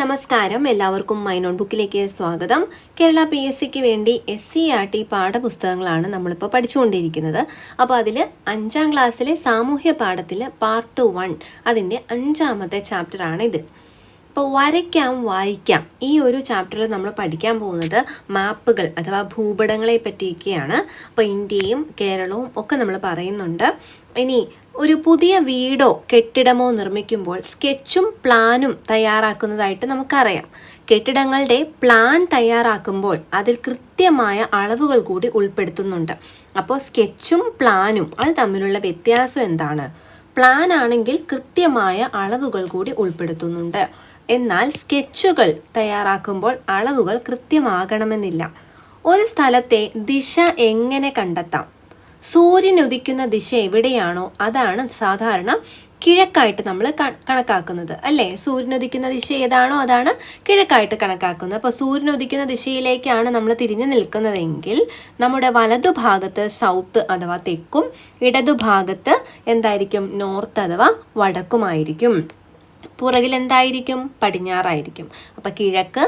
നമസ്കാരം. എല്ലാവർക്കും my not ബുക്കിലേക്ക് സ്വാഗതം. കേരള പി എസ് സിക്ക് വേണ്ടി എസ് സി ആർ ടി പാഠപുസ്തകങ്ങളാണ് നമ്മളിപ്പോൾ പഠിച്ചുകൊണ്ടിരിക്കുന്നത്. അപ്പോൾ അതിൽ അഞ്ചാം ക്ലാസ്സിലെ സാമൂഹ്യ പാഠത്തിൽ പാർട്ട് വൺ അതിന്റെ അഞ്ചാമത്തെ ചാപ്റ്ററാണ് ഇത്. അപ്പോൾ വരയ്ക്കാം വായിക്കാം. ഈ ഒരു ചാപ്റ്ററിൽ നമ്മൾ പഠിക്കാൻ പോകുന്നത് മാപ്പുകൾ അഥവാ ഭൂപടങ്ങളെ പറ്റിയൊക്കെയാണ്. അപ്പോൾ ഇന്ത്യയും കേരളവും ഒക്കെ നമ്മൾ പറയുന്നുണ്ട്. ഇനി ഒരു പുതിയ വീടോ കെട്ടിടമോ നിർമ്മിക്കുമ്പോൾ സ്കെച്ചും പ്ലാനും തയ്യാറാക്കുന്നതായിട്ട് നമുക്കറിയാം. കെട്ടിടങ്ങളുടെ പ്ലാൻ തയ്യാറാക്കുമ്പോൾ അതിൽ കൃത്യമായ അളവുകൾ കൂടി ഉൾപ്പെടുത്തുന്നുണ്ട്. അപ്പോൾ സ്കെച്ചും പ്ലാനും അത് തമ്മിലുള്ള വ്യത്യാസം എന്താണ്? പ്ലാൻ ആണെങ്കിൽ കൃത്യമായ അളവുകൾ കൂടി ഉൾപ്പെടുത്തുന്നുണ്ട്. എന്നാൽ സ്കെച്ചുകൾ തയ്യാറാക്കുമ്പോൾ അളവുകൾ കൃത്യമാകണമെന്നില്ല. ഒരു സ്ഥലത്തെ ദിശ എങ്ങനെ കണ്ടെത്താം? സൂര്യൻ ഉദിക്കുന്ന ദിശ എവിടെയാണോ അതാണ് സാധാരണ കിഴക്കായിട്ട് നമ്മൾ കണക്കാക്കുന്നത്. അല്ലേ? സൂര്യൻ ഉദിക്കുന്ന ദിശ ഏതാണോ അതാണ് കിഴക്കായിട്ട് കണക്കാക്കുന്നത്. അപ്പോൾ സൂര്യൻ ഉദിക്കുന്ന ദിശയിലേക്കാണ് നമ്മൾ തിരിഞ്ഞു നിൽക്കുന്നതെങ്കിൽ നമ്മുടെ വലതുഭാഗത്ത് സൗത്ത് അഥവാ തെക്കും ഇടതുഭാഗത്ത് എന്തായിരിക്കും? നോർത്ത് അഥവാ വടക്കുമായിരിക്കും. പുറകിൽ എന്തായിരിക്കും പടിഞ്ഞാറായിരിക്കും. അപ്പം കിഴക്ക്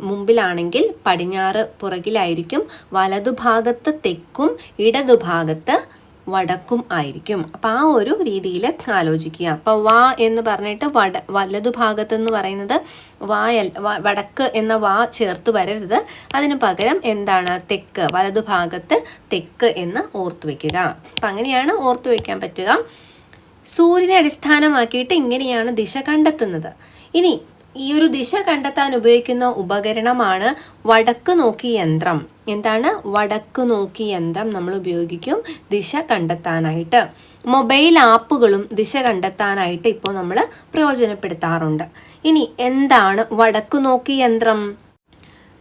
മുമ്പിലാണെങ്കിൽ പടിഞ്ഞാറ് പുറകിലായിരിക്കും. വലതുഭാഗത്ത് തെക്കും ഇടതുഭാഗത്ത് വടക്കും ആയിരിക്കും. അപ്പം ആ ഒരു രീതിയിൽ ആലോചിക്കുക. അപ്പോൾ വാ എന്ന് പറഞ്ഞിട്ട് വട വലതുഭാഗത്ത് എന്ന് പറയുന്നത് വായൽ വടക്ക് എന്ന വാ ചേർത്ത് വരരുത്. അതിന് പകരം എന്താണ്? തെക്ക് വലതുഭാഗത്ത് തെക്ക് എന്ന് ഓർത്തു വെക്കുക. അപ്പം അങ്ങനെയാണ് ഓർത്തു വെക്കാൻ പറ്റുക. സൂര്യനെ അടിസ്ഥാനമാക്കിയിട്ട് ഇങ്ങനെയാണ് ദിശ കണ്ടെത്തുന്നത്. ഇനി ഈ ഒരു ദിശ കണ്ടെത്താൻ ഉപയോഗിക്കുന്ന ഉപകരണമാണ് വടക്ക് നോക്കി യന്ത്രം. എന്താണ്? വടക്ക് നോക്കി യന്ത്രം നമ്മൾ ഉപയോഗിക്കും ദിശ കണ്ടെത്താനായിട്ട്. മൊബൈൽ ആപ്പുകളും ദിശ കണ്ടെത്താനായിട്ട് ഇപ്പോൾ നമ്മൾ പ്രയോജനപ്പെടുത്താറുണ്ട്. ഇനി എന്താണ് വടക്ക് നോക്കി യന്ത്രം?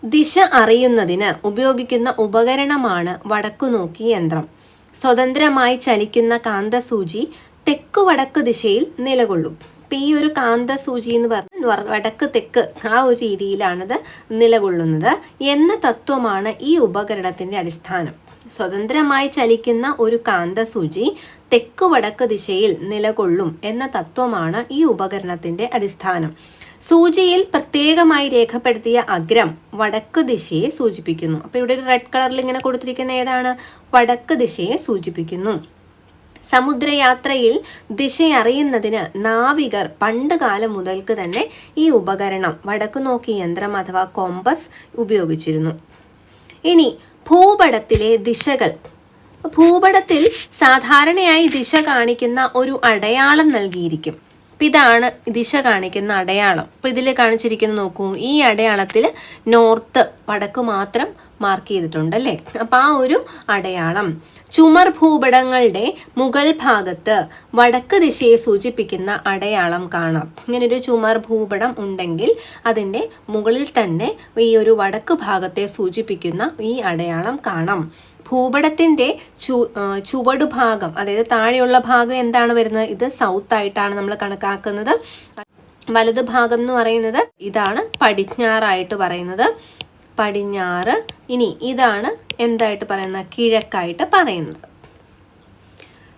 ദിശ അറിയുന്നതിന് ഉപയോഗിക്കുന്ന ഉപകരണമാണ് വടക്കു നോക്കി യന്ത്രം. സ്വതന്ത്രമായി ചലിക്കുന്ന കാന്തസൂചി തെക്ക് വടക്ക് ദിശയിൽ നിലകൊള്ളും. അപ്പം ഈ ഒരു കാന്ത സൂചി എന്ന് പറഞ്ഞാൽ വടക്ക് തെക്ക് ആ ഒരു രീതിയിലാണത് നിലകൊള്ളുന്നത്. എന്ന തത്വമാണ് ഈ ഉപകരണത്തിന്റെ അടിസ്ഥാനം. സ്വതന്ത്രമായി ചലിക്കുന്ന ഒരു കാന്ത സൂചി തെക്ക് വടക്ക് ദിശയിൽ നിലകൊള്ളും എന്ന തത്വമാണ് ഈ ഉപകരണത്തിന്റെ അടിസ്ഥാനം. സൂചിയിൽ പ്രത്യേകമായി രേഖപ്പെടുത്തിയ അഗ്രം വടക്ക് ദിശയെ സൂചിപ്പിക്കുന്നു. അപ്പോൾ ഇവിടെ ഒരു റെഡ് കളറിൽ ഇങ്ങനെ കൊടുത്തിരിക്കുന്ന ഏതാണ്? വടക്ക് ദിശയെ സൂചിപ്പിക്കുന്നു. സമുദ്രയാത്രയിൽ ദിശയറിയുന്നതിന് നാവികർ പണ്ട് കാലം മുതൽക്ക് തന്നെ ഈ ഉപകരണം വടക്കു നോക്കി യന്ത്രം അഥവാ കോമ്പസ് ഉപയോഗിച്ചിരുന്നു. ഇനി ഭൂപടത്തിലെ ദിശകൾ. ഭൂപടത്തിൽ സാധാരണയായി ദിശ കാണിക്കുന്ന ഒരു അടയാളം നൽകിയിരിക്കും. അപ്പം ഇതാണ് ദിശ കാണിക്കുന്ന അടയാളം. അപ്പം ഇതിൽ കാണിച്ചിരിക്കുന്ന നോക്കൂ ഈ അടയാളത്തിൽ നോർത്ത് വടക്ക് മാത്രം മാർക്ക് ചെയ്തിട്ടുണ്ട് അല്ലേ? അപ്പം ആ ഒരു അടയാളം. ചുമർ ഭൂപടങ്ങളുടെ മുകൾ ഭാഗത്ത് വടക്ക് ദിശയെ സൂചിപ്പിക്കുന്ന അടയാളം കാണാം. ഇങ്ങനൊരു ചുമർ ഭൂപടം ഉണ്ടെങ്കിൽ അതിന്റെ മുകളിൽ തന്നെ ഈ ഒരു വടക്ക് ഭാഗത്തെ സൂചിപ്പിക്കുന്ന ഈ അടയാളം കാണാം. ഭൂപടത്തിന്റെ ചു ചുവടുഭാഗം അതായത് താഴെയുള്ള ഭാഗം എന്താണ് വരുന്നത്? ഇത് സൗത്ത് ആയിട്ടാണ് നമ്മൾ കണക്കാക്കുന്നത്. വലത് ഭാഗം എന്ന് പറയുന്നത് ഇതാണ് പടിഞ്ഞാറായിട്ട് പറയുന്നത്. പടിഞ്ഞാറ് ഇനി ഇതാണ് എന്തായിട്ട് പറയുന്നത്? കിഴക്കായിട്ട് പറയുന്നത്.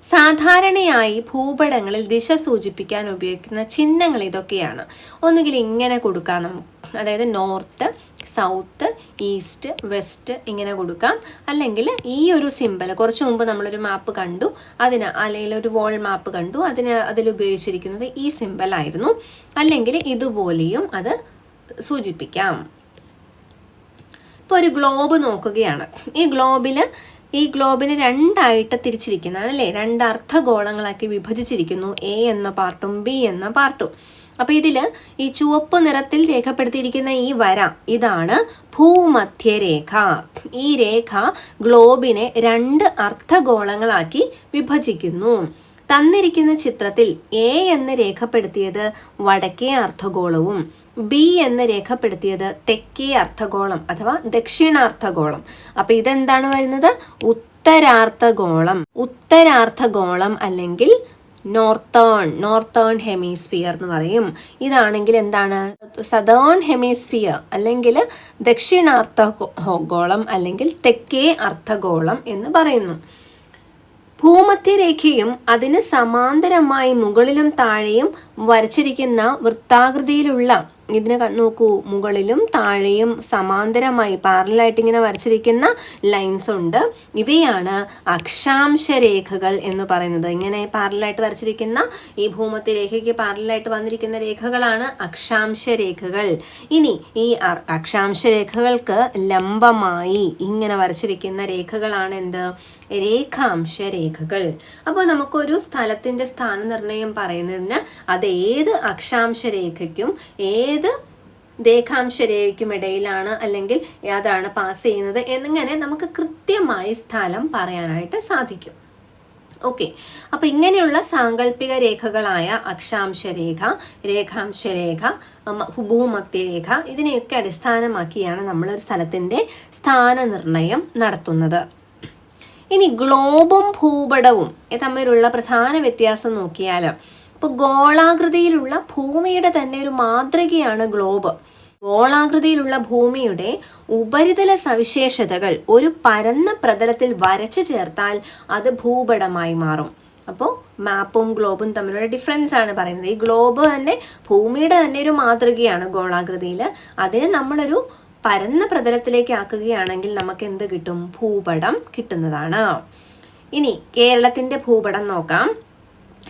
സാധാരണയായി ഭൂപടങ്ങളിൽ ദിശ സൂചിപ്പിക്കാൻ ഉപയോഗിക്കുന്ന ചിഹ്നങ്ങൾ ഇതൊക്കെയാണ്. ഒന്നുകിൽ ഇങ്ങനെ കൊടുക്കാം. നമുക്ക് അതായത് നോർത്ത് സൗത്ത് ഈസ്റ്റ് വെസ്റ്റ് ഇങ്ങനെ കൊടുക്കാം. അല്ലെങ്കിൽ ഈ ഒരു സിമ്പൽ കുറച്ച് മുമ്പ് നമ്മളൊരു മാപ്പ് കണ്ടു. അതിന് അല്ലെങ്കിൽ ഒരു വോൾ മാപ്പ് കണ്ടു. അതിന് ഉപയോഗിച്ചിരിക്കുന്നത് ഈ സിമ്പൽ ആയിരുന്നു. അല്ലെങ്കിൽ ഇതുപോലെയും അത് സൂചിപ്പിക്കാം. ഇപ്പോൾ ഒരു ഗ്ലോബ് നോക്കുകയാണ്. ഈ ഗ്ലോബിൽ ഈ ഗ്ലോബിന് രണ്ടായിട്ട് തിരിച്ചിരിക്കുന്നതാണ് അല്ലേ? രണ്ട് അർദ്ധഗോളങ്ങളാക്കി വിഭജിച്ചിരിക്കുന്നു. എ എന്ന പാർട്ടും ബി എന്ന പാർട്ടും. അപ്പോൾ ഇതിൽ ഈ ചുവപ്പ് നിറത്തിൽ രേഖപ്പെടുത്തിയിരിക്കുന്ന ഈ വര ഇതാണ് ഭൂമധ്യരേഖ. ഈ രേഖ ഗ്ലോബിനെ രണ്ട് അർദ്ധഗോളങ്ങളാക്കി വിഭജിക്കുന്നു. തന്നിരിക്കുന്ന ചിത്രത്തിൽ എ എന്ന് രേഖപ്പെടുത്തിയത് വടക്കേ അർദ്ധഗോളവും ബി എന്ന് രേഖപ്പെടുത്തിയത് തെക്കേ അർദ്ധഗോളം അഥവാ ദക്ഷിണാർദ്ധഗോളം. അപ്പൊ ഇതെന്താണ് വരുന്നത്? ഉത്തരാർദ്ധഗോളം. ഉത്തരാർദ്ധഗോളം അല്ലെങ്കിൽ നോർത്തേൺ നോർത്തേൺ ഹെമിസ്ഫിയർ എന്ന് പറയും. ഇതാണെങ്കിൽ എന്താണ്? സദേൺ ഹെമിസ്ഫിയർ അല്ലെങ്കിൽ ദക്ഷിണാർദ്ധഗോളം അല്ലെങ്കിൽ തെക്കേ അർദ്ധഗോളം എന്ന് പറയുന്നു. ഭൂമധ്യരേഖയും അതിന് സമാന്തരമായി മുകളിലും താഴെയും വരച്ചിരിക്കുന്ന വൃത്താകൃതിയിലുള്ള ഇതിനെ നോക്കൂ മുകളിലും താഴെയും സമാന്തരമായി പാരലായിട്ട് ഇങ്ങനെ വരച്ചിരിക്കുന്ന ലൈൻസ് ഉണ്ട്. ഇവയാണ് അക്ഷാംശ രേഖകൾ എന്ന് പറയുന്നത്. ഇങ്ങനെ പാരലായിട്ട് വരച്ചിരിക്കുന്ന ഈ ഭൂമത്തി രേഖയ്ക്ക് പാരലായിട്ട് വന്നിരിക്കുന്ന രേഖകളാണ് അക്ഷാംശ രേഖകൾ. ഇനി ഈ അക്ഷാംശ രേഖകൾക്ക് ലംബമായി ഇങ്ങനെ വരച്ചിരിക്കുന്ന രേഖകളാണ് എന്ത്? രേഖാംശ രേഖകൾ. അപ്പോൾ നമുക്കൊരു സ്ഥലത്തിന്റെ സ്ഥാനനിർണയം പറയുന്നതിന് അത് ഏത് അക്ഷാംശ രേഖയ്ക്കും ഏത് രേഖാംശ രേഖയ്ക്കും ഇടയിലാണ് അല്ലെങ്കിൽ അതാണ് പാസ് ചെയ്യുന്നത് എന്നിങ്ങനെ നമുക്ക് കൃത്യമായി സ്ഥലം പറയാനായിട്ട് സാധിക്കും. ഓക്കെ അപ്പൊ ഇങ്ങനെയുള്ള സാങ്കല്പിക രേഖകളായ അക്ഷാംശരേഖ രേഖാംശരേഖ രേഖാംശ രേഖ ഇതിനെയൊക്കെ അടിസ്ഥാനമാക്കിയാണ് നമ്മൾ ഒരു സ്ഥലത്തിന്റെ സ്ഥാനനിർണയം നടത്തുന്നത്. ഇനി ഗ്ലോബും ഭൂപടവും തമ്മിലുള്ള പ്രധാന വ്യത്യാസം നോക്കിയാൽ ഇപ്പോൾ ഗോളാകൃതിയിലുള്ള ഭൂമിയുടെ തന്നെ ഒരു മാതൃകയാണ് ഗ്ലോബ് ഗോളാകൃതിയിലുള്ള ഭൂമിയുടെ ഉപരിതല സവിശേഷതകൾ ഒരു പരന്ന പ്രതലത്തിൽ വരച്ചു ചേർത്താൽ അത് ഭൂപടമായി മാറും. അപ്പോൾ മാപ്പും ഗ്ലോബും തമ്മിലുള്ള ഡിഫറൻസ് ആണ് പറയുന്നത്. ഈ ഗ്ലോബ് തന്നെ ഭൂമിയുടെ തന്നെ ഒരു മാതൃകയാണ് ഗോളാകൃതിയിൽ അതിനെ നമ്മളൊരു പരന്ന പ്രതലത്തിലേക്ക് ആക്കുകയാണെങ്കിൽ നമുക്ക് എന്ത് കിട്ടും? ഭൂപടം കിട്ടുന്നതാണ്. ഇനി കേരളത്തിന്റെ ഭൂപടം നോക്കാം.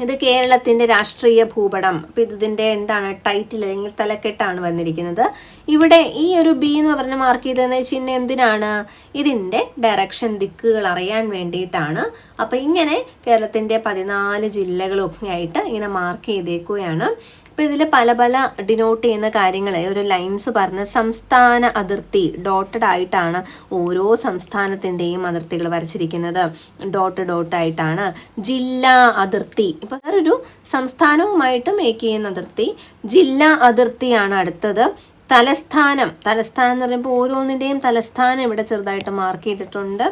ഇത് കേരളത്തിന്റെ രാഷ്ട്രീയ ഭൂപടം. അപ്പൊ ഇതിന്റെ എന്താണ് ടൈറ്റിൽ അല്ലെങ്കിൽ തലക്കെട്ടാണ് വന്നിരിക്കുന്നത്. ഇവിടെ ഈ ഒരു ബി എന്ന് പറഞ്ഞ മാർക്ക് ചെയ്തതെന്ന് ചിഹ്നം എന്തിനാണ്? ഇതിന്റെ ഡയറക്ഷൻ ദിക്കുകൾ അറിയാൻ വേണ്ടിയിട്ടാണ്. അപ്പൊ ഇങ്ങനെ കേരളത്തിന്റെ പതിനാല് ജില്ലകളൊക്കെ ആയിട്ട് ഇങ്ങനെ മാർക്ക് ചെയ്തേക്കുകയാണ്. അപ്പൊ ഇതിൽ പല പല ഡിനോട്ട് ചെയ്യുന്ന കാര്യങ്ങളെ ഒരു ലൈൻസ് പറഞ്ഞ് സംസ്ഥാന അതിർത്തി ഡോട്ടഡ് ആയിട്ടാണ് ഓരോ സംസ്ഥാനത്തിന്റെയും അതിർത്തികൾ വരച്ചിരിക്കുന്നത്. ഡോട്ട് ഡോട്ട് ആയിട്ടാണ് ജില്ലാ അതിർത്തി. ഇപ്പൊ വേറൊരു സംസ്ഥാനവുമായിട്ട് മേക്ക് ചെയ്യുന്ന അതിർത്തി ജില്ലാ അതിർത്തിയാണ് അടുത്തത്. തലസ്ഥാനം. തലസ്ഥാനം എന്ന് പറയുമ്പോൾ ഓരോന്നിന്റെയും തലസ്ഥാനം ഇവിടെ ചെറുതായിട്ട് മാർക്ക് ചെയ്തിട്ടുണ്ട്.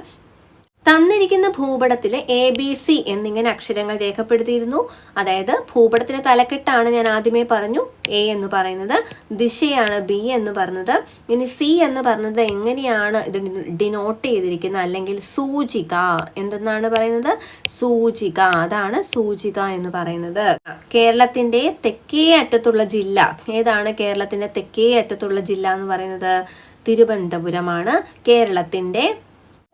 തന്നിരിക്കുന്ന ഭൂപടത്തിലെ എ ബി സി എന്നിങ്ങനെ അക്ഷരങ്ങൾ രേഖപ്പെടുത്തിയിരുന്നു. അതായത് ഭൂപടത്തിന്റെ തലക്കെട്ടാണ് ഞാൻ ആദ്യമേ പറഞ്ഞു. എ എന്ന് പറയുന്നത് ദിശയാണ് ബി എന്ന് പറഞ്ഞത്. ഇനി സി എന്ന് പറഞ്ഞത് എങ്ങനെയാണ് ഇത് ഡിനോട്ട് ചെയ്തിരിക്കുന്നത് അല്ലെങ്കിൽ സൂചിക എന്തെന്നാണ് പറയുന്നത്? സൂചിക. അതാണ് സൂചിക എന്ന് പറയുന്നത്. കേരളത്തിന്റെ തെക്കേ അറ്റത്തുള്ള ജില്ല. ഏതാണ് കേരളത്തിന്റെ തെക്കേ അറ്റത്തുള്ള ജില്ല എന്ന് പറയുന്നത്? തിരുവനന്തപുരമാണ്. കേരളത്തിന്റെ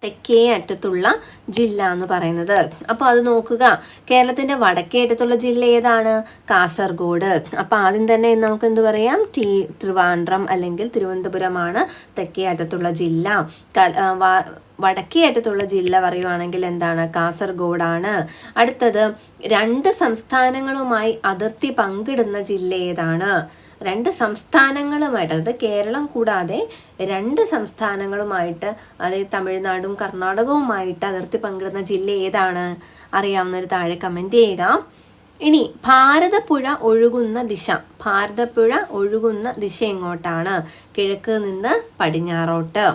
തെക്കേ അറ്റത്തുള്ള ജില്ല എന്ന് പറയുന്നത്. അപ്പോൾ അത് നോക്കുക. കേരളത്തിന്റെ വടക്കേ അറ്റത്തുള്ള ജില്ല ഏതാണ്? കാസർഗോഡ്. അപ്പോൾ ആദ്യം തന്നെ നമുക്ക് എന്ത് പറയാം? ടി ട്രിവാൻഡ്രം അല്ലെങ്കിൽ തിരുവനന്തപുരമാണ് തെക്കേ അറ്റത്തുള്ള ജില്ല. വടക്കേ അറ്റത്തുള്ള ജില്ല പറയുവാണെങ്കിൽ എന്താണ്? കാസർഗോഡാണ്. അടുത്തത് രണ്ട് സംസ്ഥാനങ്ങളുമായി അതിർത്തി പങ്കിടുന്ന ജില്ല ഏതാണ്? രണ്ട് സംസ്ഥാനങ്ങളുമായിട്ട് അതായത് കേരളം കൂടാതെ രണ്ട് സംസ്ഥാനങ്ങളുമായിട്ട് അതായത് തമിഴ്നാടും കർണാടകവുമായിട്ട് അതിർത്തി പങ്കിടുന്ന ജില്ല ഏതാണ്? അറിയാവുന്നവർ താഴെ കമന്റ് ചെയ്യുക ഇനി ഭാരതപ്പുഴ ഒഴുകുന്ന ദിശ. ഭാരതപ്പുഴ ഒഴുകുന്ന ദിശ എങ്ങോട്ടാണ്? കിഴക്ക് നിന്ന് പടിഞ്ഞാറോട്ട്.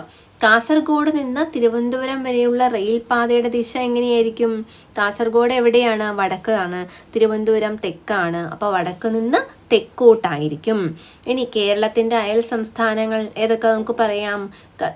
കാസർഗോഡ് നിന്ന് തിരുവനന്തപുരം വരെയുള്ള റെയിൽ പാതയുടെ ദിശ എങ്ങനെയായിരിക്കും? കാസർഗോഡ് എവിടെയാണ്? വടക്ക് ആണ്. തിരുവനന്തപുരം തെക്കാണ്. അപ്പോൾ വടക്ക് നിന്ന് തെക്കോട്ടായിരിക്കും. ഇനി കേരളത്തിന്റെ അയൽ സംസ്ഥാനങ്ങൾ ഏതൊക്കെ നമുക്ക് പറയാം?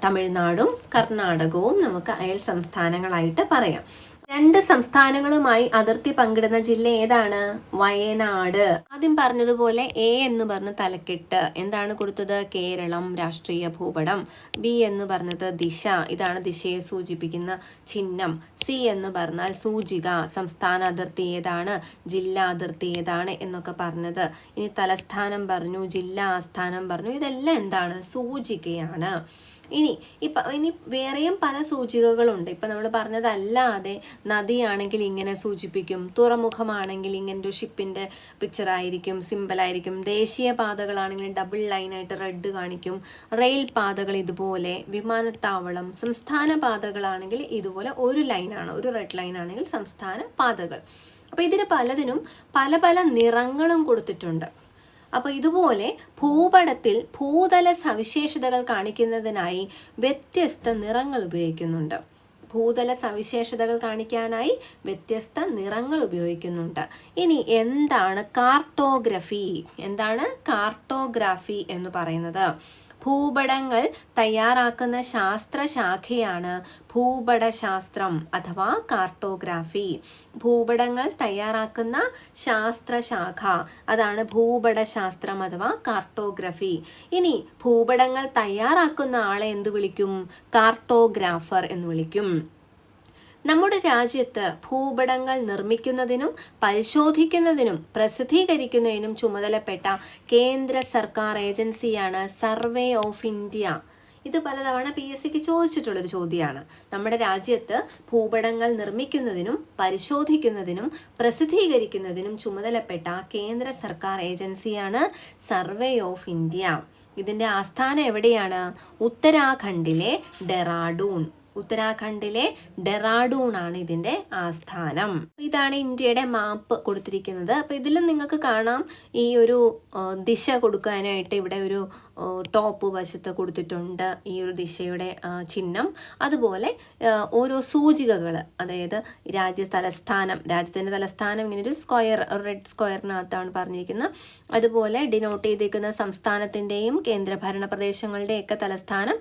തമിഴ്നാടും കർണാടകവും നമുക്ക് അയൽ സംസ്ഥാനങ്ങളായിട്ട് പറയാം. രണ്ട് സംസ്ഥാനങ്ങളുമായി അതിർത്തി പങ്കിടുന്ന ജില്ല ഏതാണ്? വയനാട്. ആദ്യം പറഞ്ഞതുപോലെ എ എന്ന് പറഞ്ഞ തലക്കെട്ട്. എന്താണ് കൊടുത്തത്? കേരളം രാഷ്ട്രീയ ഭൂപടം. ബി എന്ന് പറഞ്ഞത് ദിശ. ഇതാണ് ദിശയെ സൂചിപ്പിക്കുന്ന ചിഹ്നം. സി എന്ന് പറഞ്ഞാൽ സൂചിക. സംസ്ഥാന അതിർത്തി ഏതാണ്? ജില്ലാ അതിർത്തി ഏതാണ് എന്നൊക്കെ പറഞ്ഞത്. ഇനി തലസ്ഥാനം പറഞ്ഞു ജില്ലാ ആസ്ഥാനം പറഞ്ഞു. ഇതെല്ലാം എന്താണ്? സൂചികയാണ്. ഇനി ഇപ്പം ഇനി വേറെയും പല സൂചികകളുണ്ട്. ഇപ്പം നമ്മൾ പറഞ്ഞതല്ലാതെ നദിയാണെങ്കിൽ ഇങ്ങനെ സൂചിപ്പിക്കും തുറമുഖമാണെങ്കിൽ ഇങ്ങനെ ഒരു ഷിപ്പിന്റെ സിമ്പിൾ ആയിരിക്കും ദേശീയ പാതകളാണെങ്കിൽ ഡബിൾ ലൈനായിട്ട് റെഡ് കാണിക്കും റെയിൽ പാതകൾ ഇതുപോലെ വിമാനത്താവളം സംസ്ഥാന പാതകളാണെങ്കിൽ ഇതുപോലെ ഒരു ലൈനാണ് ഒരു റെഡ് ലൈൻ ആണെങ്കിൽ സംസ്ഥാന പാതകൾ അപ്പോൾ ഇതിന് പലതിനും പല പല നിറങ്ങളും കൊടുത്തിട്ടുണ്ട്. അപ്പോൾ ഇതുപോലെ ഭൂപടത്തിൽ ഭൂതല സവിശേഷതകൾ കാണിക്കുന്നതിനായി വ്യത്യസ്ത നിറങ്ങൾ ഉപയോഗിക്കുന്നുണ്ട്. ഭൂതല സവിശേഷതകൾ കാണിക്കാനായി വ്യത്യസ്ത നിറങ്ങൾ ഉപയോഗിക്കുന്നുണ്ട്. ഇനി എന്താണ് കാർട്ടോഗ്രഫി? എന്താണ് കാർട്ടോഗ്രാഫി എന്ന് പറയുന്നത്? ഭൂപടങ്ങൾ തയ്യാറാക്കുന്ന ശാസ്ത്രശാഖയാണ് ഭൂപടശാസ്ത്രം അഥവാ കാർട്ടോഗ്രാഫി. ഭൂപടങ്ങൾ തയ്യാറാക്കുന്ന ശാസ്ത്രശാഖ അതാണ് ഭൂപടശാസ്ത്രം അഥവാ കാർട്ടോഗ്രഫി. ഇനി ഭൂപടങ്ങൾ തയ്യാറാക്കുന്ന ആളെ എന്തു വിളിക്കും? കാർട്ടോഗ്രാഫർ എന്ന് വിളിക്കും. നമ്മുടെ രാജ്യത്ത് ഭൂപടങ്ങൾ നിർമ്മിക്കുന്നതിനും പരിശോധിക്കുന്നതിനും പ്രസിദ്ധീകരിക്കുന്നതിനും ചുമതലപ്പെട്ട കേന്ദ്ര സർക്കാർ ഏജൻസിയാണ് സർവേ ഓഫ് ഇന്ത്യ. ഇത് പലതവണ പി എസ് സിക്ക് ചോദിച്ചിട്ടുള്ളൊരു ചോദ്യമാണ്. നമ്മുടെ രാജ്യത്ത് ഭൂപടങ്ങൾ നിർമ്മിക്കുന്നതിനും പരിശോധിക്കുന്നതിനും പ്രസിദ്ധീകരിക്കുന്നതിനും ചുമതലപ്പെട്ട കേന്ദ്ര സർക്കാർ ഏജൻസിയാണ് സർവേ ഓഫ് ഇന്ത്യ. ഇതിന്റെ ആസ്ഥാനം എവിടെയാണ്? ഉത്തരാഖണ്ഡിലെ ഡെറാഡൂൺ. ഉത്തരാഖണ്ഡിലെ ഡെറാഡൂൺ ആണ് ഇതിന്റെ ആസ്ഥാനം. ഇതാണ് ഇന്ത്യയുടെ മാപ്പ് കൊടുത്തിരിക്കുന്നത്. അപ്പൊ ഇതിലും നിങ്ങൾക്ക് കാണാം ഈ ഒരു ദിശ കൊടുക്കാനായിട്ട് ഇവിടെ ഒരു ടോപ്പ് വശത്ത് കൊടുത്തിട്ടുണ്ട് ഈ ഒരു ദിശയുടെ ചിഹ്നം. അതുപോലെ ഓരോ സൂചികകൾ അതായത് രാജ്യ തലസ്ഥാനം രാജ്യത്തിന്റെ തലസ്ഥാനം ഇങ്ങനെ ഒരു സ്ക്വയർ റെഡ് സ്ക്വയറിനകത്താണ് പറഞ്ഞിരിക്കുന്നത്. അതുപോലെ ഡിനോട്ട് ചെയ്തിരിക്കുന്ന സംസ്ഥാനത്തിന്റെയും കേന്ദ്രഭരണ പ്രദേശങ്ങളുടെയൊക്കെ തലസ്ഥാനം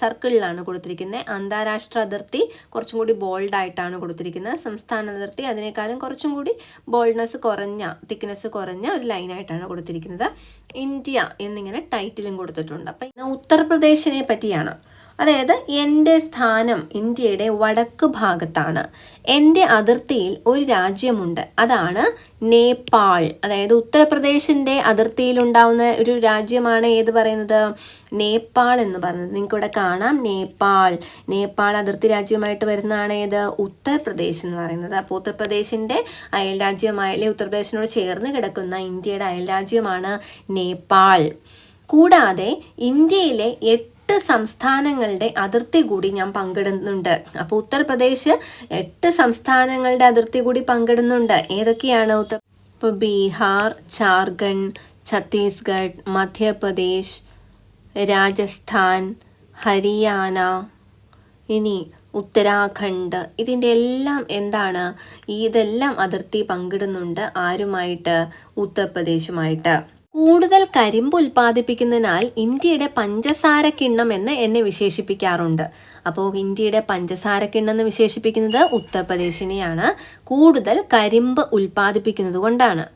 സർക്കിളിലാണ് കൊടുത്തിരിക്കുന്നത്. അന്താരാഷ്ട്ര അതിർത്തി കുറച്ചും കൂടി ബോൾഡ് ആയിട്ടാണ് കൊടുത്തിരിക്കുന്നത്. സംസ്ഥാന അതിർത്തി അതിനേക്കാളും കുറച്ചും കൂടി ബോൾഡ്നെസ് കുറഞ്ഞ തിക്നെസ് കുറഞ്ഞ ഒരു ലൈനായിട്ടാണ് കൊടുത്തിരിക്കുന്നത്. ഇന്ത്യ എന്നിങ്ങനെ ടൈറ്റിലും കൊടുത്തിട്ടുണ്ട്. അപ്പം ഉത്തർപ്രദേശിനെ പറ്റിയാണ് അതായത് എന്റെ സ്ഥാനം ഇന്ത്യയുടെ വടക്ക് ഭാഗത്താണ്. എന്റെ അതിർത്തിയിൽ ഒരു രാജ്യമുണ്ട്. അതാണ് നേപ്പാൾ. അതായത് ഉത്തർപ്രദേശിന്റെ അതിർത്തിയിൽ ഉണ്ടാവുന്ന ഒരു രാജ്യമാണ് ഏത് പറയുന്നത്? നേപ്പാൾ എന്ന് പറയുന്നത്. നിങ്ങൾക്ക് ഇവിടെ കാണാം നേപ്പാൾ. നേപ്പാൾ അതിർത്തി രാജ്യമായിട്ട് വരുന്നതാണ് ഏത്? ഉത്തർപ്രദേശ് എന്ന് പറയുന്നത്. അപ്പോൾ ഉത്തർപ്രദേശിന്റെ അയൽ രാജ്യമായ അല്ലെങ്കിൽ ഉത്തർപ്രദേശിനോട് ചേർന്ന് കിടക്കുന്ന ഇന്ത്യയുടെ അയൽ രാജ്യമാണ് നേപ്പാൾ. കൂടാതെ ഇന്ത്യയിലെ എട്ട് സംസ്ഥാനങ്ങളുടെ അതിർത്തി കൂടി ഞാൻ പങ്കിടുന്നുണ്ട്. അപ്പോൾ ഉത്തർപ്രദേശ് എട്ട് സംസ്ഥാനങ്ങളുടെ അതിർത്തി കൂടി പങ്കിടുന്നുണ്ട്. ഏതൊക്കെയാണ് ഉത്തർ ഇപ്പോൾ ബീഹാർ ജാർഖണ്ഡ് ഛത്തീസ്ഗഡ് മധ്യപ്രദേശ് രാജസ്ഥാൻ ഹരിയാന ഇനി ഉത്തരാഖണ്ഡ്. ഇതിന്റെ എല്ലാം എന്താണ്? ഇതെല്ലാം അതിർത്തി പങ്കിടുന്നുണ്ട് ആരുമായിട്ട്? ഉത്തർപ്രദേശുമായിട്ട്. കൂടുതൽ കരിമ്പ് ഉൽപ്പാദിപ്പിക്കുന്നതിനാൽ ഇന്ത്യയുടെ പഞ്ചസാര കിണ്ണം എന്ന് എന്നെ വിശേഷിപ്പിക്കാറുണ്ട്. അപ്പോൾ ഇന്ത്യയുടെ പഞ്ചസാര കിണ്ണം എന്ന് വിശേഷിപ്പിക്കുന്നത് ഉത്തർപ്രദേശിനെയാണ്. കൂടുതൽ കരിമ്പ് ഉൽപ്പാദിപ്പിക്കുന്നത് കൊണ്ടാണ്.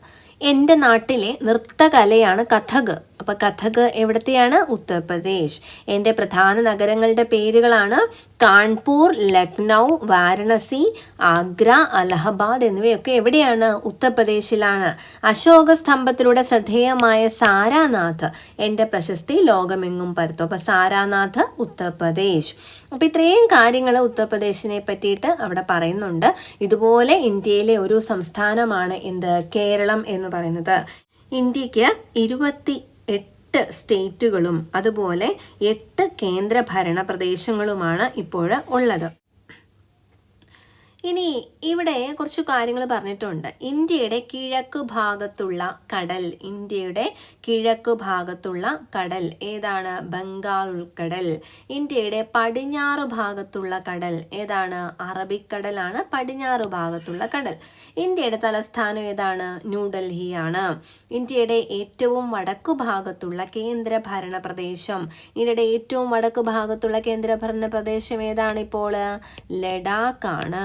എന്റെ നാട്ടിലെ നൃത്തകലയാണ് കഥക്. അപ്പോൾ കഥക് എവിടത്തെയാണ്? ഉത്തർപ്രദേശ്. എന്റെ പ്രധാന നഗരങ്ങളുടെ പേരുകളാണ് കാൺപൂർ ലക്നൗ വാരണസി ആഗ്ര അലഹബാദ് എന്നിവയൊക്കെ എവിടെയാണ്? ഉത്തർപ്രദേശിലാണ്. അശോക സ്തംഭത്തിലൂടെ ശ്രദ്ധേയമായ സാരാനാഥ്. എന്റെ പ്രശസ്തി ലോകമെങ്ങും പരത്തും. അപ്പോൾ സാരാനാഥ് ഉത്തർപ്രദേശ്. അപ്പോൾ ഇത്രയും കാര്യങ്ങൾ ഉത്തർപ്രദേശിനെ പറ്റിയിട്ട് അവിടെ പറയുന്നുണ്ട്. ഇതുപോലെ ഇന്ത്യയിലെ ഒരു സംസ്ഥാനമാണ് എന്ത്? കേരളം എന്ന് പറയുന്നത്. ഇന്ത്യയ്ക്ക് ഇരുപത്തി എട്ട് സ്റ്റേറ്റുകളും അതുപോലെ എട്ട് കേന്ദ്രഭരണ പ്രദേശങ്ങളുമാണ് ഇപ്പോൾ ഉള്ളത്. ഇനി ഇവിടെ കുറച്ച് കാര്യങ്ങൾ പറഞ്ഞിട്ടുണ്ട്. ഇന്ത്യയുടെ കിഴക്ക് ഭാഗത്തുള്ള കടൽ ഇന്ത്യയുടെ കിഴക്ക് ഭാഗത്തുള്ള കടൽ ഏതാണ്? ബംഗാൾ ഉൾക്കടൽ. ഇന്ത്യയുടെ പടിഞ്ഞാറ് ഭാഗത്തുള്ള കടൽ ഏതാണ്? അറബിക്കടലാണ് പടിഞ്ഞാറ് ഭാഗത്തുള്ള കടൽ. ഇന്ത്യയുടെ തലസ്ഥാനം ഏതാണ്? ന്യൂഡൽഹിയാണ്. ഇന്ത്യയുടെ ഏറ്റവും വടക്കു ഭാഗത്തുള്ള കേന്ദ്ര ഭരണ പ്രദേശം. ഇന്ത്യയുടെ ഏറ്റവും വടക്കു ഭാഗത്തുള്ള കേന്ദ്ര ഭരണ പ്രദേശം ഏതാണ് ഇപ്പോൾ? ലഡാക്കാണ് ആണ്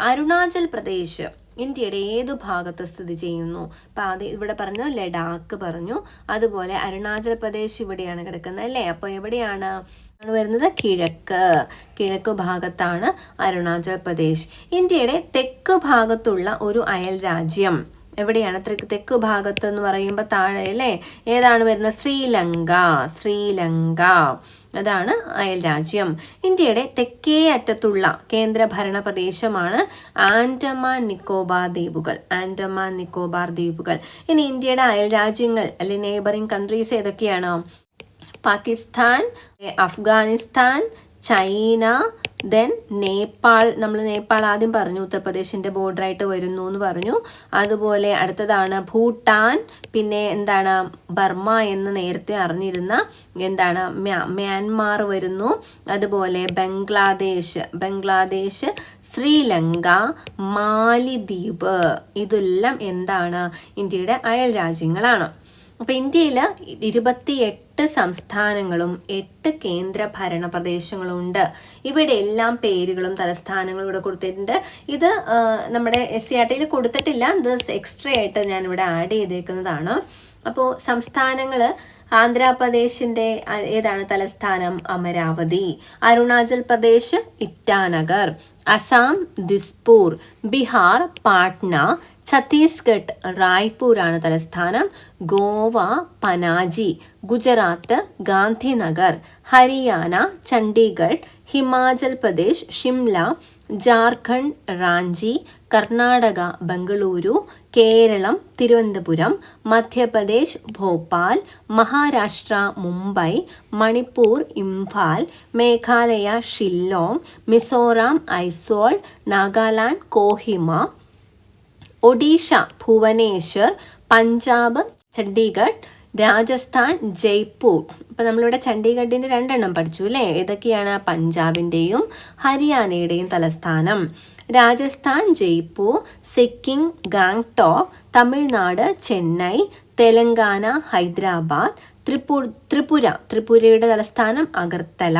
അരുണാചൽ പ്രദേശ് ഇന്ത്യയുടെ ഏതു ഭാഗത്ത് സ്ഥിതി ചെയ്യുന്നു? അപ്പം അത് ഇവിടെ പറഞ്ഞു ലഡാക്ക് പറഞ്ഞു. അതുപോലെ അരുണാചൽ പ്രദേശ് ഇവിടെയാണ് കിടക്കുന്നത് അല്ലേ? അപ്പോൾ എവിടെയാണ് ആണ് വരുന്നത്? കിഴക്ക്. കിഴക്ക് ഭാഗത്താണ് അരുണാചൽ പ്രദേശ്. ഇന്ത്യയുടെ തെക്ക് ഭാഗത്തുള്ള ഒരു അയൽ രാജ്യം. എവിടെയാണ്? തെക്ക് ഭാഗത്ത് എന്ന് പറയുമ്പോൾ താഴെ അല്ലേ? ഏതാണ് വരുന്നത്? ശ്രീലങ്ക. ശ്രീലങ്ക. അതാണ് അയൽ രാജ്യം. ഇന്ത്യയുടെ തെക്കേ അറ്റത്തുള്ള കേന്ദ്ര ഭരണ പ്രദേശമാണ് ആൻഡമാൻ നിക്കോബാർ ദ്വീപുകൾ. ആൻഡമാൻ നിക്കോബാർ ദ്വീപുകൾ. ഇനി ഇന്ത്യയുടെ അയൽ രാജ്യങ്ങൾ അല്ലെങ്കിൽ നെയ്ബറിംഗ് കൺട്രീസ് ഏതൊക്കെയാണ്? Pakistan Afghanistan China then Nepal. നമ്മൾ നേപ്പാൾ ആദ്യം പറഞ്ഞു ഉത്തർപ്രദേശിന്റെ ബോർഡറായിട്ട് വരുന്നു എന്ന് പറഞ്ഞു. അതുപോലെ അടുത്തതാണ് ഭൂട്ടാൻ. പിന്നെ എന്താണ് ബർമ്മ എന്ന് നേരത്തെ അറിഞ്ഞിരുന്ന എന്താണ് മ്യാൻമാർ വരുന്നു. അതുപോലെ ബംഗ്ലാദേശ് ബംഗ്ലാദേശ് ശ്രീലങ്ക മാലിദ്വീപ്. ഇതെല്ലാം എന്താണ് ഇന്ത്യയുടെ അയൽ രാജ്യങ്ങളാണ്. അപ്പോൾ ഇന്ത്യയിൽ ഇരുപത്തിയെട്ട് സംസ്ഥാനങ്ങളും എട്ട് കേന്ദ്ര ഭരണ പ്രദേശങ്ങളും ഉണ്ട് ഇവിടെ എല്ലാം പേരുകളും തലസ്ഥാനങ്ങളും ഇവിടെ കൊടുത്തിട്ടുണ്ട്. ഇത് നമ്മുടെ എസ് സി ആർ ടിയിൽ കൊടുത്തിട്ടില്ല. ഇത് എക്സ്ട്രാ ആയിട്ട് ഞാൻ ഇവിടെ ആഡ് ചെയ്തേക്കുന്നതാണ് അപ്പോൾ സംസ്ഥാനങ്ങൾ ആന്ധ്രാപ്രദേശിന്റെ ഏതാണ് തലസ്ഥാനം? അമരാവതി. അരുണാചൽ പ്രദേശ് ഇറ്റാനഗർ. അസാം ദിസ്പൂർ. ബീഹാർ പാട്ന. ഛത്തീസ്ഗഡ് റായ്പൂർ ആണ് തലസ്ഥാനം. ഗോവ പനാജി ഗുജറാത്ത് ഗാന്ധിനഗർ ഹരിയാന ചണ്ഡീഗഡ് ഹിമാചൽ പ്രദേശ് ഷിംല ജാർഖണ്ഡ് റാഞ്ചി കർണാടക ബംഗളൂരു കേരളം തിരുവനന്തപുരം മധ്യപ്രദേശ് ഭോപ്പാൽ മഹാരാഷ്ട്ര മുംബൈ മണിപ്പൂർ ഇംഫാൽ മേഘാലയ ഷില്ലോങ് മിസോറാം ഐസോൾ നാഗാലാൻഡ് കോഹിമ ഒഡീഷ ഭുവനേശ്വർ പഞ്ചാബ് ചണ്ഡീഗഡ് രാജസ്ഥാൻ ജയ്പൂർ. ഇപ്പം നമ്മളിവിടെ ചണ്ഡീഗഡിന്റെ രണ്ടെണ്ണം പഠിച്ചു അല്ലേ? ഏതൊക്കെയാണ് പഞ്ചാബിന്റെയും ഹരിയാനയുടെയും തലസ്ഥാനം? രാജസ്ഥാൻ ജയ്പൂർ സിക്കിം ഗാങ്ടോക്ക് തമിഴ്നാട് ചെന്നൈ തെലങ്കാന ഹൈദരാബാദ് ത്രിപുര ത്രിപുര. ത്രിപുരയുടെ തലസ്ഥാനം അഗർത്തല.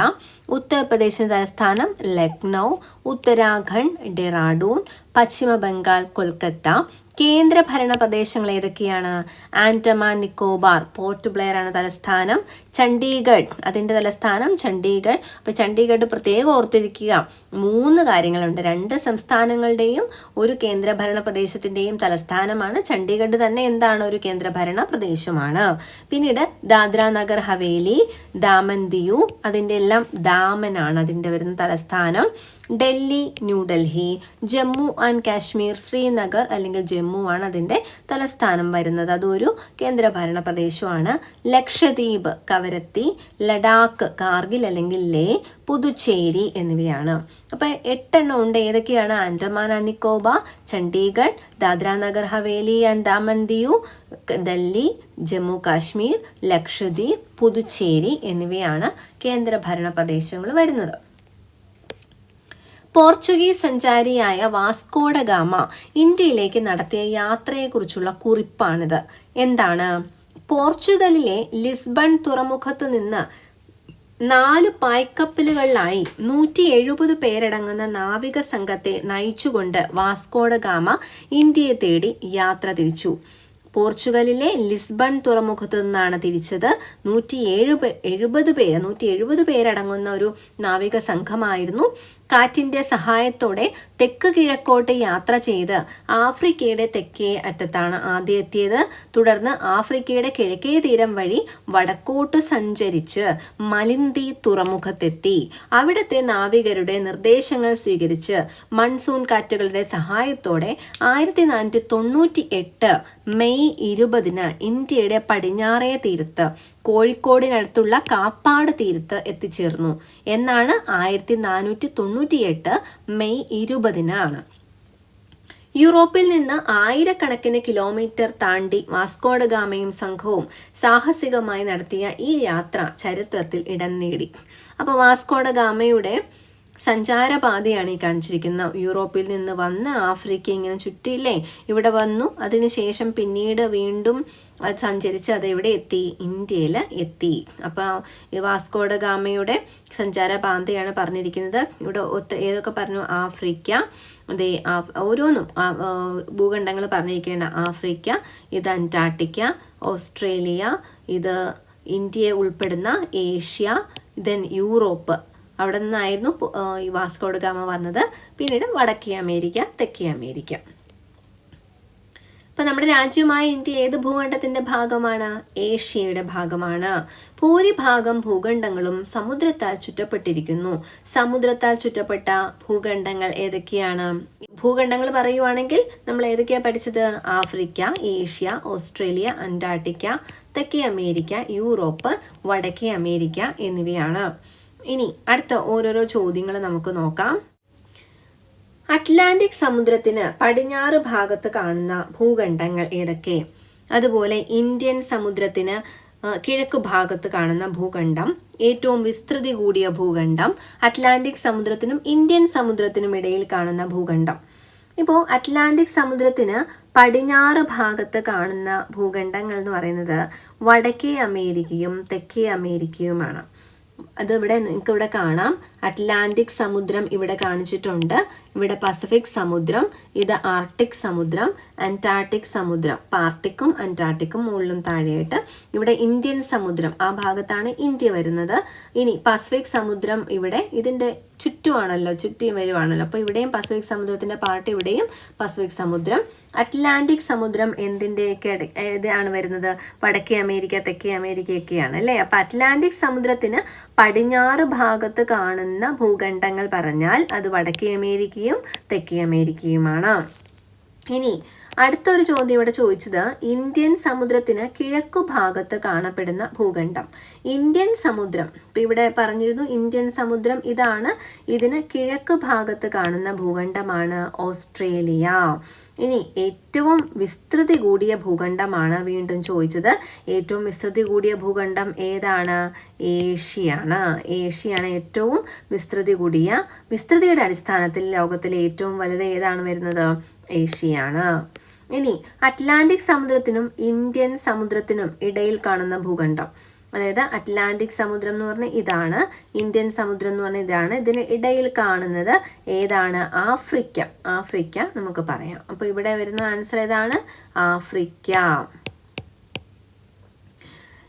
ഉത്തർപ്രദേശിന്റെ തലസ്ഥാനം ലക്നൗ ഉത്തരാഖണ്ഡ് ഡെറാഡൂൺ പശ്ചിമ ബംഗാൾ കൊൽക്കത്ത. കേന്ദ്രഭരണ പ്രദേശങ്ങൾ ഏതൊക്കെയാണ്? ആൻഡമാൻ നിക്കോബാർ പോർട്ട് ബ്ലെയർ ആണ് തലസ്ഥാനം ചണ്ഡീഗഡ് അതിന്റെ തലസ്ഥാനം ചണ്ഡീഗഡ്. അപ്പോൾ ചണ്ഡീഗഡ് പ്രത്യേകം ഓർത്തിരിക്കുക. മൂന്ന് കാര്യങ്ങളുണ്ട്. രണ്ട് സംസ്ഥാനങ്ങളുടെയും ഒരു കേന്ദ്രഭരണ പ്രദേശത്തിന്റെയും തലസ്ഥാനമാണ് ചണ്ഡീഗഡ് തന്നെ എന്താണ്? ഒരു കേന്ദ്രഭരണ പ്രദേശമാണ്. പിന്നീട് ദാദ്ര നഗർ ഹവേലി ദാമൻ ദിയു അതിന്റെ എല്ലാം ദാമനാണ് അതിന്റെ വരുന്ന തലസ്ഥാനം. ഡൽഹി ന്യൂഡൽഹി ജമ്മു ആൻഡ് കാശ്മീർ ശ്രീനഗർ അല്ലെങ്കിൽ ജമ്മു ആണ് അതിന്റെ തലസ്ഥാനം വരുന്നത്. അതൊരു കേന്ദ്രഭരണ പ്രദേശമാണ്. ലക്ഷദ്വീപ് കവരത്തി ലഡാക്ക് കാർഗിൽ അല്ലെങ്കിൽ ലേ പുതുച്ചേരി എന്നിവയാണ്. അപ്പോൾ എട്ടെണ്ണം ഉണ്ട്. ഏതൊക്കെയാണ്? ആൻഡമാൻ ആൻഡ് നിക്കോബാർ ചണ്ഡീഗഡ് ദാദ്രാനഗർ ഹവേലി ആൻഡ് ദാമൻ ദിയു ഡൽഹി ജമ്മു കാശ്മീർ ലക്ഷദ്വീപ് പുതുച്ചേരി എന്നിവയാണ് കേന്ദ്രഭരണ പ്രദേശങ്ങൾ വരുന്നത്. പോർച്ചുഗീസ് സഞ്ചാരിയായ വാസ്കോഡ ഗാമ ഇന്ത്യയിലേക്ക് നടത്തിയ യാത്രയെക്കുറിച്ചുള്ള കുറിപ്പാണിത്. എന്താണ്? പോർച്ചുഗലിലെ ലിസ്ബൺ തുറമുഖത്ത് നിന്ന് നാല് പായ്ക്കപ്പലുകളിലായി നൂറ്റി എഴുപത് പേരടങ്ങുന്ന നാവിക സംഘത്തെ നയിച്ചുകൊണ്ട് വാസ്കോഡ ഗാമ ഇന്ത്യയെ തേടി യാത്ര തിരിച്ചു. പോർച്ചുഗലിലെ ലിസ്ബൺ തുറമുഖത്തു നിന്നാണ് തിരിച്ചത്. നൂറ്റി ഏഴ് എഴുപത് പേർ നൂറ്റി എഴുപത് പേരടങ്ങുന്ന ഒരു നാവിക സംഘമായിരുന്നു കാറ്റിന്റെ സഹായത്തോടെ തെക്ക് കിഴക്കോട്ട് യാത്ര ചെയ്ത് ആഫ്രിക്കയുടെ തെക്കേ അറ്റത്താണ് ആദ്യം എത്തിയത്. തുടർന്ന് ആഫ്രിക്കയുടെ കിഴക്കേ തീരം വഴി വടക്കോട്ട് സഞ്ചരിച്ച് മലിന്തി തുറമുഖത്തെത്തി. അവിടുത്തെ നാവികരുടെ നിർദ്ദേശങ്ങൾ സ്വീകരിച്ച് മൺസൂൺ കാറ്റുകളുടെ സഹായത്തോടെ ആയിരത്തി നാനൂറ്റി തൊണ്ണൂറ്റി എട്ട് മെയ് ഇരുപതിന് ഇന്ത്യയുടെ പടിഞ്ഞാറേ തീരത്ത് കോഴിക്കോടിനടുത്തുള്ള കാപ്പാട് തീരത്ത് എത്തിച്ചേർന്നു. എന്നാണ് ആയിരത്തി നാനൂറ്റി തൊണ്ണൂറ്റിയെട്ട് മെയ് ഇരുപതിനാണ്. യൂറോപ്പിൽ നിന്ന് ആയിരക്കണക്കിന് കിലോമീറ്റർ താണ്ടി വാസ്കോഡഗാമയും സംഘവും സാഹസികമായി നടത്തിയ ഈ യാത്ര ചരിത്രത്തിൽ ഇടം നേടി. അപ്പോൾ വാസ്കോഡ ഗാമയുടെ സഞ്ചാരപാതയാണ് ഈ കാണിച്ചിരിക്കുന്നത് യൂറോപ്പിൽ നിന്ന് വന്ന് ആഫ്രിക്ക ഇങ്ങനെ ചുറ്റിയില്ലേ? ഇവിടെ വന്നു. അതിനുശേഷം പിന്നീട് വീണ്ടും അത് സഞ്ചരിച്ച് അത് എവിടെ എത്തി? ഇന്ത്യയിൽ എത്തി. അപ്പോൾ വാസ്കോഡ ഗാമയുടെ സഞ്ചാരപാതയാണ് പറഞ്ഞിരിക്കുന്നത്. ഇവിടെ ഒത്ത ഏതൊക്കെ പറഞ്ഞു? ആഫ്രിക്ക അതേ ഓരോന്നും ഭൂഖണ്ഡങ്ങൾ പറഞ്ഞിരിക്കുകയാണ് ആഫ്രിക്ക ഇത് അന്റാർട്ടിക്ക ഓസ്ട്രേലിയ ഇത് ഇന്ത്യയെ ഉൾപ്പെടുന്ന ഏഷ്യ ദെൻ യൂറോപ്പ്. അവിടെ നിന്നായിരുന്നു ഈ വാസ്കോഡ് ഗാമ വന്നത്. പിന്നീട് വടക്കേ അമേരിക്ക തെക്കേ അമേരിക്ക. ഇപ്പൊ നമ്മുടെ രാജ്യമായ ഇന്ത്യ ഏത് ഭൂഖണ്ഡത്തിന്റെ ഭാഗമാണ്? ഏഷ്യയുടെ ഭാഗമാണ്. ഭൂരിഭാഗം ഭൂഖണ്ഡങ്ങളും സമുദ്രത്താൽ ചുറ്റപ്പെട്ടിരിക്കുന്നു. സമുദ്രത്താൽ ചുറ്റപ്പെട്ട ഭൂഖണ്ഡങ്ങൾ ഏതൊക്കെയാണ്? ഭൂഖണ്ഡങ്ങൾ പറയുവാണെങ്കിൽ നമ്മൾ ഏതൊക്കെയാ പഠിച്ചത്? ആഫ്രിക്ക ഏഷ്യ ഓസ്ട്രേലിയ അന്റാർട്ടിക്ക തെക്കേ അമേരിക്ക യൂറോപ്പ് വടക്കേ അമേരിക്ക എന്നിവയാണ്. ഇനി അടുത്ത ഓരോരോ ചോദ്യങ്ങൾ നമുക്ക് നോക്കാം. അറ്റ്ലാന്റിക് സമുദ്രത്തിന് പടിഞ്ഞാറ് ഭാഗത്ത് കാണുന്ന ഭൂഖണ്ഡങ്ങൾ ഏതൊക്കെ? അതുപോലെ ഇന്ത്യൻ സമുദ്രത്തിന് കിഴക്ക് ഭാഗത്ത് കാണുന്ന ഭൂഖണ്ഡം ഏറ്റവും വിസ്തൃതി കൂടിയ ഭൂഖണ്ഡം അറ്റ്ലാന്റിക് സമുദ്രത്തിനും ഇന്ത്യൻ സമുദ്രത്തിനും ഇടയിൽ കാണുന്ന ഭൂഖണ്ഡം. ഇപ്പോൾ അറ്റ്ലാന്റിക് സമുദ്രത്തിന് പടിഞ്ഞാറ് ഭാഗത്ത് കാണുന്ന ഭൂഖണ്ഡങ്ങൾ എന്ന് പറയുന്നത് വടക്കേ അമേരിക്കയും തെക്കേ അമേരിക്കയുമാണ്. അത് ഇവിടെ നിങ്ങൾക്ക് ഇവിടെ കാണാം. അറ്റ്ലാന്റിക് സമുദ്രം ഇവിടെ കാണിച്ചിട്ടുണ്ട്. ഇവിടെ പസഫിക് സമുദ്രം ഇത് ആർട്ടിക് സമുദ്രം അന്റാർട്ടിക് സമുദ്രം. പാർട്ടിക്കും അന്റാർട്ടിക്കും മുകളിലും താഴെയായിട്ട്. ഇവിടെ ഇന്ത്യൻ സമുദ്രം ആ ഭാഗത്താണ് ഇന്ത്യ വരുന്നത്. ഇനി പസഫിക് സമുദ്രം ഇവിടെ ഇതിന്റെ ചുറ്റുമാണല്ലോ ചുറ്റി വരുവാണല്ലോ. അപ്പോൾ ഇവിടെയും പസഫിക് സമുദ്രത്തിന്റെ പാർട്ട് ഇവിടെയും പസഫിക് സമുദ്രം. അറ്റ്ലാന്റിക് സമുദ്രം ഇട- ഇതാണ് വരുന്നത്? വടക്കേ അമേരിക്ക തെക്കേ അമേരിക്കയൊക്കെയാണ് അല്ലേ? അപ്പോൾ അറ്റ്ലാന്റിക് സമുദ്രത്തിന് പടിഞ്ഞാറ് ഭാഗത്ത് കാണുന്ന ഭൂഖണ്ഡങ്ങൾ പറഞ്ഞാൽ അത് വടക്കേ അമേരിക്കയും തെക്കേ അമേരിക്കയുമാണ്. ഇനി അടുത്തൊരു ചോദ്യം ഇവിടെ ചോദിച്ചത് ഇന്ത്യൻ സമുദ്രത്തിന് കിഴക്കു ഭാഗത്ത് കാണപ്പെടുന്ന ഭൂഖണ്ഡം. ഇന്ത്യൻ സമുദ്രം ഇപ്പൊ ഇവിടെ പറഞ്ഞിരുന്നു ഇന്ത്യൻ സമുദ്രം ഇതാണ് ഇതിന് കിഴക്ക് ഭാഗത്ത് കാണുന്ന ഭൂഖണ്ഡമാണ് ഓസ്ട്രേലിയ. ഇനി ഏറ്റവും വിസ്തൃതി കൂടിയ ഭൂഖണ്ഡമാണ് വീണ്ടും ചോദിച്ചത്. ഏറ്റവും വിസ്തൃതി കൂടിയ ഭൂഖണ്ഡം ഏതാണ്? ഏഷ്യയാണ്. ഏഷ്യയാണ് ഏറ്റവും വിസ്തൃതി കൂടിയ വിസ്തൃതിയുടെ അടിസ്ഥാനത്തിൽ ലോകത്തിലെ ഏറ്റവും വലുത് ഏതാണ് വരുന്നത്? ഏഷ്യയാണ്. ഇനി അറ്റ്ലാന്റിക് സമുദ്രത്തിനും ഇന്ത്യൻ സമുദ്രത്തിനും ഇടയിൽ കാണുന്ന ഭൂഖണ്ഡം. അതായത് അറ്റ്ലാന്റിക് സമുദ്രം എന്ന് പറഞ്ഞ ഇതാണ്. ഇന്ത്യൻ സമുദ്രം എന്ന് പറഞ്ഞ ഇതാണ്. ഇതിന് ഇടയിൽ കാണുന്നത് ഏതാണ്? ആഫ്രിക്ക. ആഫ്രിക്ക നമുക്ക് പറയാം. അപ്പൊ ഇവിടെ വരുന്ന ആൻസർ ഏതാണ്? ആഫ്രിക്ക.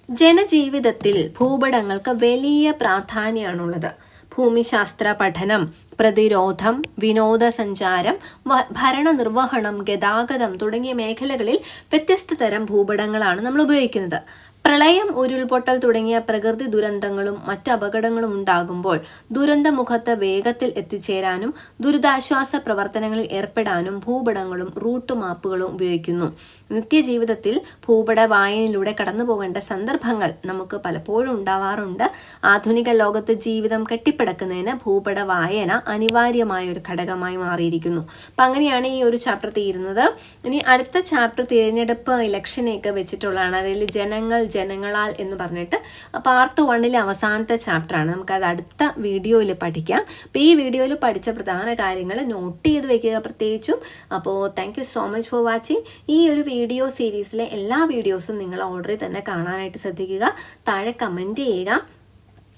ജനജീവിതത്തിൽ ഭൂപടങ്ങൾക്ക് വലിയ പ്രാധാന്യമാണുള്ളത്. ഭൂമിശാസ്ത്ര പഠനം പ്രതിരോധം വിനോദസഞ്ചാരം ഭരണ ഭരണനിർവഹണം ഗതാഗതം തുടങ്ങിയ മേഖലകളിൽ വ്യത്യസ്ത തരം ഭൂപടങ്ങളാണ് നമ്മൾ ഉപയോഗിക്കുന്നത്. പ്രളയം ഉരുൾപൊട്ടൽ തുടങ്ങിയ പ്രകൃതി ദുരന്തങ്ങളും മറ്റ് അപകടങ്ങളും ഉണ്ടാകുമ്പോൾ ദുരന്തമുഖത്ത് വേഗത്തിൽ എത്തിച്ചേരാനും ദുരിതാശ്വാസ പ്രവർത്തനങ്ങളിൽ ഏർപ്പെടാനും ഭൂപടങ്ങളും റൂട്ട് മാപ്പുകളും ഉപയോഗിക്കുന്നു. നിത്യജീവിതത്തിൽ ഭൂപട വായനയിലൂടെ കടന്നു പോകേണ്ട സന്ദർഭങ്ങൾ നമുക്ക് പലപ്പോഴും ഉണ്ടാവാറുണ്ട്. ആധുനിക ലോകത്ത് ജീവിതം കെട്ടിപ്പടക്കുന്നതിന് ഭൂപട വായന അനിവാര്യമായ ഒരു ഘടകമായി മാറിയിരിക്കുന്നു. അപ്പം അങ്ങനെയാണ് ഈ ഒരു ചാപ്റ്റർ തീരുന്നത്. ഇനി അടുത്ത ചാപ്റ്റർ തിരഞ്ഞെടുപ്പ് ഇലക്ഷനെയൊക്കെ വെച്ചിട്ടുള്ളതാണ്. അതിൽ ജനങ്ങൾ ജനങ്ങളാൽ എന്ന് പറഞ്ഞിട്ട് പാർട്ട് വണ്ണിലെ അവസാനത്തെ ചാപ്റ്ററാണ് നമുക്കത് അടുത്ത വീഡിയോയിൽ പഠിക്കാം. അപ്പോൾ ഈ വീഡിയോയിൽ പഠിച്ച പ്രധാന കാര്യങ്ങൾ നോട്ട് ചെയ്ത് വെക്കുക പ്രത്യേകിച്ചും. അപ്പോൾ thank so much for watching ഈ ഒരു വീഡിയോ സീരീസിലെ എല്ലാ വീഡിയോസും നിങ്ങൾ ഓൾറെഡി തന്നെ കാണാനായിട്ട് ശ്രദ്ധിക്കുക. താഴെ കമന്റ് ചെയ്യുക.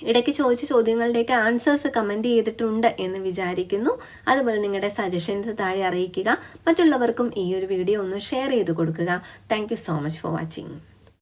ഇടയ്ക്ക് ചോദിച്ച ചോദ്യങ്ങളുടെയൊക്കെ ആൻസേഴ്സ് കമന്റ് ചെയ്തിട്ടുണ്ട് എന്ന് വിചാരിക്കുന്നു. അതുപോലെ നിങ്ങളുടെ സജഷൻസ് താഴെ അറിയിക്കുക. മറ്റുള്ളവർക്കും ഈ ഒരു വീഡിയോ ഒന്ന് ഷെയർ ചെയ്ത് കൊടുക്കുക. Thank so much for watching.